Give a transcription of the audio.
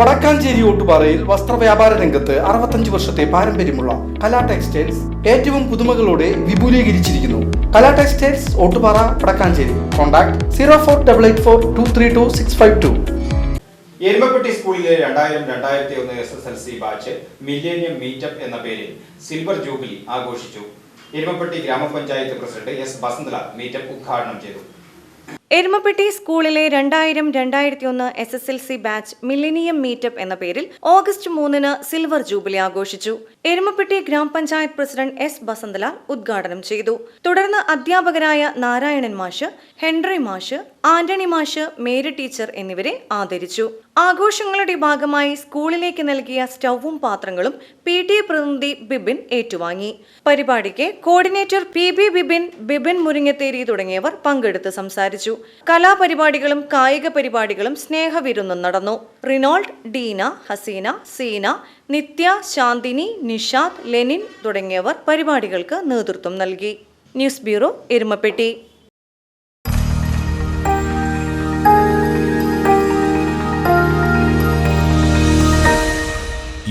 വടക്കാഞ്ചേരി ഓട്ടുപാറയിൽ വസ്ത്രവ്യാപാര രംഗത്ത് അറുപത്തഞ്ച് വർഷത്തെ പാരമ്പര്യമുള്ള കലാ ടെക്സ്റ്റൈൽസ് ഏറ്റവും പുതുമകളോടെ വിപുലീകരിച്ചിരിക്കുന്നു. Kala textiles Ottupara Vadakkanchery. Contact zero four double eight four two three two six five two. Erumapetty സ്കൂളിലെ രണ്ടായിരം രണ്ടായിരത്തി ഒന്ന് S S L C batch millennium meetup എന്ന പേരിൽ സിൽവർ ജൂബിലി ആഘോഷിച്ചു. എരുമപ്പെട്ടി ഗ്രാമപഞ്ചായത്ത് പ്രസിഡന്റ് എസ് ബസന്തലാൽ മീറ്റപ്പ് ഉദ്ഘാടനം ചെയ്തു. എരുമപ്പെട്ടി സ്കൂളിലെ രണ്ടായിരം രണ്ടായിരത്തി ഒന്ന് S S L C batch millennium meetup എന്ന പേരിൽ ഓഗസ്റ്റ് മൂന്നിന് സിൽവർ ജൂബിലി ആഘോഷിച്ചു. എരുമപ്പെട്ടി ഗ്രാമപഞ്ചായത്ത് പ്രസിഡന്റ് എസ് ബസന്തലാൽ ഉദ്ഘാടനം ചെയ്തു. തുടർന്ന് അധ്യാപകരായ നാരായണൻ മാഷ് ഹെൻറി മാഷ് ആന്റണി മാഷ് മേരി ടീച്ചർ എന്നിവരെ ആദരിച്ചു. ആഘോഷങ്ങളുടെ ഭാഗമായി സ്കൂളിലേക്ക് നൽകിയ സ്റ്റൗവും പാത്രങ്ങളും പി ടി പ്രതിനിധി ബിബിൻ ഏറ്റുവാങ്ങി. പരിപാടിക്ക് coordinator P B Bibin Bibin Muringatheri തുടങ്ങിയവർ പങ്കെടുത്ത് സംസാരിച്ചു. കലാപരിപാടികളും കായിക പരിപാടികളും സ്നേഹവിരുന്നും നടന്നു. റിനോൾഡ് ഡീന ഹസീന സീന നിത്യ ശാന്തിനി നിഷാദ് ലെനിൻ തുടങ്ങിയവർ പരിപാടികൾക്ക് നേതൃത്വം നൽകി. News bureau Erumapetty.